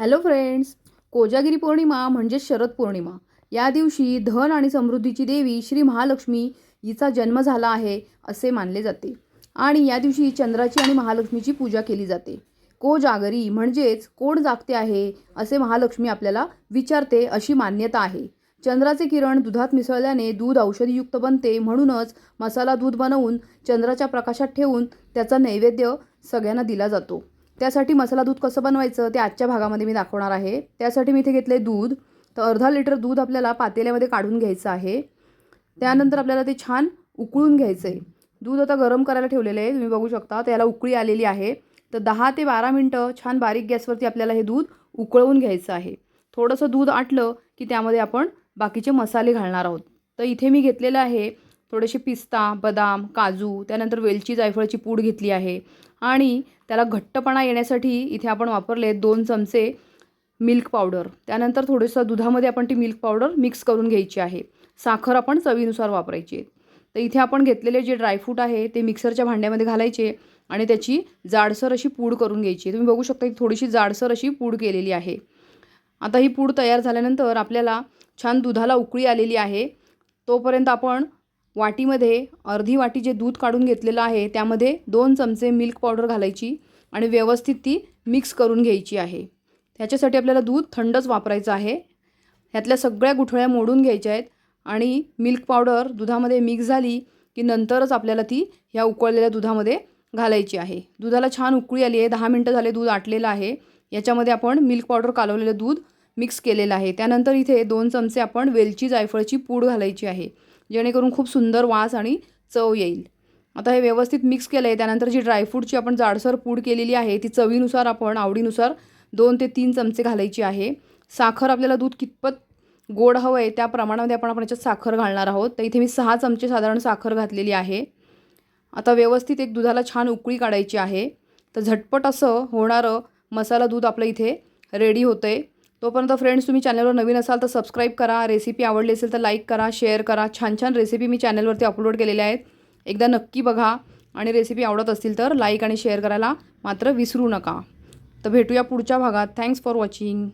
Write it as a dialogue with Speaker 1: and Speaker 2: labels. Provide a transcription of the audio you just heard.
Speaker 1: Hello friends Kojagiri पौर्णिमा म्हणजे शरद पौर्णिमा. या दिवशी धन आणि समृद्धीची देवी श्री महालक्ष्मी हिचा जन्म झाला आहे असे मानले जाते. आणि या दिवशी चंद्राची आणि महालक्ष्मीची पूजा केली जाते. कोजागरी म्हणजेच कोण जागते आहे असे महालक्ष्मी आपल्याला विचारते अशी मान्यता आहे. चंद्राचे किरण दुधात मिसळल्याने दूध औषधीयुक्त बनते म्हणूनच मसाला दूध बनवून चंद्राच्या प्रकाशात ठेवून त्याचा नैवेद्य सगळ्यांना दिला जातो. त्यासाठी मसाला दूध कसं बनवायचं ते आजच्या भागामध्ये मी दाखवणार आहे. त्यासाठी मी इथे घेतले दूध. तर अर्धा लिटर दूध आपल्याला पातेल्यामध्ये काढून घ्यायचं आहे. त्यानंतर आपल्याला ते छान उकळून घ्यायचं आहे दूध आता गरम करायला ठेवलेलं आहे. तुम्ही बघू शकता त्याला उकळी आलेली आहे. तर दहा ते बारा मिनटं छान बारीक गॅसवरती आपल्याला हे दूध उकळवून घ्यायचं आहे. थोडंसं दूध आटलं की त्यामध्ये आपण बाकीचे मसाले घालणार आहोत. तर इथे मी घेतलेलं आहे थोडेसे पिस्ता बदाम काजू त्यानंतर वेलची जायफळची पूड घेतली आहे. आणि त्याला घट्टपणा येण्यासाठी इथे आपण वापरले दोन चमचे मिल्क पावडर. त्यानंतर थोडंसं दुधामध्ये आपण ती मिल्क पावडर मिक्स करून घ्यायची आहे. साखर आपण चवीनुसार वापरायची आहे. तर इथे आपण घेतलेले जे ड्रायफ्रूट आहे ते मिक्सरच्या भांड्यामध्ये घालायचे आणि त्याची जाडसर अशी पूड करून घ्यायची तुम्ही बघू शकता की थोडीशी जाडसर अशी पूड केलेली आहे. आता ही पूड तयार झाल्यानंतर आपल्याला छान दुधाला उकळी आलेली आहे. तोपर्यंत आपण वाटीमध्ये अर्धी वाटी जे दूध काढून घेतलेलं आहे त्यामध्ये दोन चमचे मिल्क पावडर घालायची आणि व्यवस्थित ती मिक्स करून घ्यायची आहे. ह्याच्यासाठी आपल्याला दूध थंडच वापरायचं आहे. ह्यातल्या सगळ्या गुठळ्या मोडून घ्यायच्या आहेत आणि मिल्क पावडर दुधामध्ये मिक्स झाली की नंतरच आपल्याला ती ह्या उकळलेल्या दुधामध्ये घालायची आहे. दुधाला छान उकळी आली आहे दहा मिनटं झाले दूध आटलेलं आहे. याच्यामध्ये आपण मिल्क पावडर कालवलेलं दूध मिक्स केलेलं आहे. त्यानंतर इथे दोन चमचे आपण वेलची जायफळची पूड घालायची आहे. जेणेकरून खूप सुंदर वास आणि चव येईल. आता हे व्यवस्थित मिक्स केलं आहे त्यानंतर जी ड्रायफ्रूटची आपण जाडसर पूड केलेली आहे ती चवीनुसार आपण आवडीनुसार दोन ते तीन चमचे घालायची आहे. साखर आपल्याला दूध कितपत गोड हवं आहे त्या प्रमाणामध्ये आपण आपण याच्यात साखर घालणार आहोत. तर इथे मी सहा चमचे साधारण साखर घातलेली आहे. आता व्यवस्थित एक दुधाला छान उकळी काढायची आहे. तर झटपट असं होणारं मसाला दूध आपलं इथे रेडी होतं आहे तोपर्यंत फ्रेंड्स तुम्ही चॅनलवर नवीन असाल तर सबस्क्राईब करा. रेसिपी आवडली असेल तर लाईक करा शेअर करा. छान छान रेसिपी मी चॅनलवरती अपलोड केलेल्या आहेत. एकदा नक्की बघा. आणि रेसिपी आवडत असतील तर लाईक आणि शेअर करायला मात्र विसरू नका. तर भेटूया पुढच्या भागात. Thanks for watching